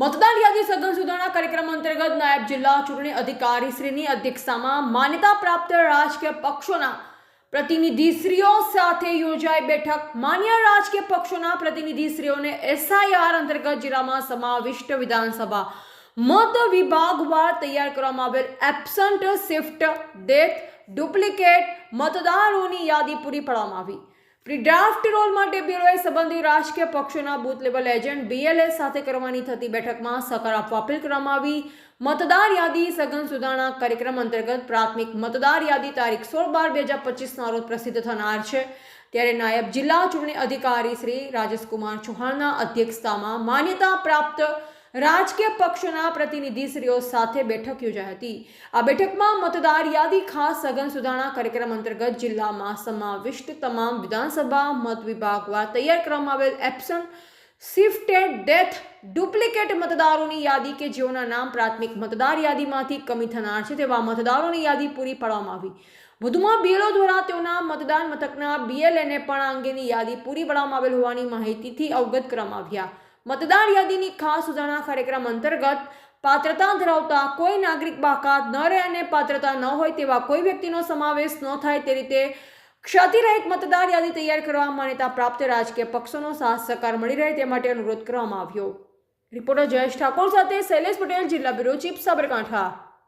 મતદાર યાદી સઘન સુધારણા કાર્યક્રમ અંતર્ગત નાયબ જિલ્લા ચૂંટણી અધિકારી શ્રીની અધ્યક્ષતામાં માન્યતા પ્રાપ્ત રાજકીય પક્ષોના પ્રતિનિધિશ્રીઓ સાથે યોજાઈ બેઠક. માન્ય રાજકીય પક્ષોના પ્રતિનિધિશ્રીઓને એસઆઈઆર અંતર્ગત જિલ્લામાં સમાવિષ્ટ વિધાનસભા મત વિભાગવાર તૈયાર કરવામાં આવેલ. એબસન્ટ, શિફ્ટ, ડેથ, ડુપ્લિકેટ મતદારોની યાદી પૂરી પાડવામાં આવી. પ્રી ડ્રાફ્ટ રોલ માટે બ્યુરોએ સંબંધિત રાજકીય પક્ષોના બૂથ લેવલ એજન્ટ બીએલએસ સાથે કરવાની થતી બેઠકમાં સહકાર આપવા અપીલ કરવામાં આવી. મતદાર યાદી સઘન સુધારણા કાર્યક્રમ અંતર્ગત પ્રાથમિક મતદાર યાદી તારીખ સોળ બાર બે હજાર પચીસના રોજ પ્રસિદ્ધ થનાર છે. ત્યારે નાયબ જિલ્લા ચૂંટણી અધિકારી શ્રી રાજેશકુમાર ચૌહાણના અધ્યક્ષતામાં માન્યતા પ્રાપ્ત રાજકીય પક્ષોના પ્રતિનિધિશ્રીઓ સાથે બેઠક યોજાઈ હતી. આ બેઠકમાં મતદાર યાદી, ખાસ સઘન સુધારણા કાર્યક્રમ અંતર્ગત જિલ્લામાં સમાવિષ્ટ તમામ વિધાનસભા, મત વિભાગવાર તૈયાર કરવામાં આવેલ એપ્સન શિફ્ટેડ ડેથ ડુપ્લિકેટ મતદારોની યાદી કે જેઓના નામ પ્રાથમિક મતદાર યાદીમાંથી કમી થનાર છે તેવા મતદારોની યાદી પૂરી પાડવામાં આવી. વધુમાં બીએલઓ દ્વારા તેઓના મતદાન મથકના બીએલએને પણ આ અંગેની યાદી પૂરી પાડવામાં આવેલ હોવાની માહિતીથી અવગત કરવામાં આવ્યા. મતદાર યાદીની ખાસ સુધારણા કાર્યક્રમ અંતર્ગત પાત્રતા ધરાવતા કોઈ નાગરિક બાકાત ન રહે અને પાત્રતા ન હોય તેવા કોઈ વ્યક્તિનો સમાવેશ ન થાય તે રીતે ક્ષતિરહિત મતદાર યાદી તૈયાર કરવા માન્યતા પ્રાપ્ત રાજકીય પક્ષોનો સાથ સહકાર મળી રહે તે માટે અનુરોધ કરવામાં આવ્યો. રિપોર્ટર જયેશ ઠાકોર સાથે શૈલેષ પટેલ, જિલ્લા બ્યુરો ચીફ સાબરકાંઠા.